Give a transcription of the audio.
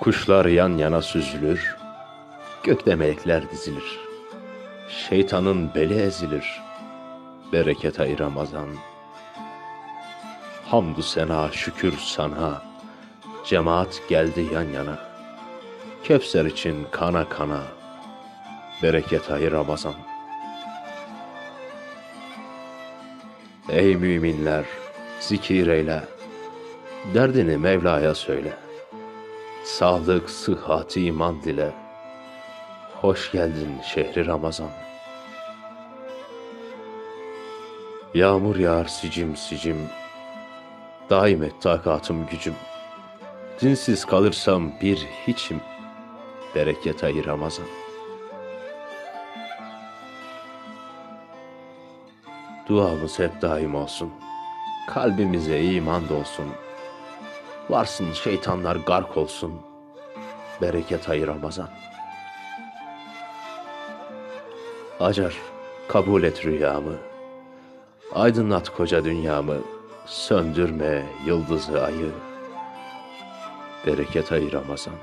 Kuşlar yan yana süzülür, gökte melekler dizilir. Şeytanın beli ezilir, bereket ay Ramazan. Hamdü sena şükür sana, cemaat geldi yan yana. Kevser için kana kana, bereket ay Ramazan. Ey müminler, zikir eyle, derdini Mevla'ya söyle. Sağlık, sıhhat, iman dile. Hoş geldin şehri Ramazan. Yağmur yağar sicim sicim. Daim et takatım gücüm. Dinsiz kalırsam bir hiçim. Bereket ayı Ramazan. Duamız hep daim olsun. Kalbimize iman dolsun. Varsın şeytanlar gark olsun. Bereket ayı Ramazan. Acar, kabul et rüyamı. Aydınlat koca dünyamı. Söndürme yıldızı ayı. Bereket ayı Ramazan.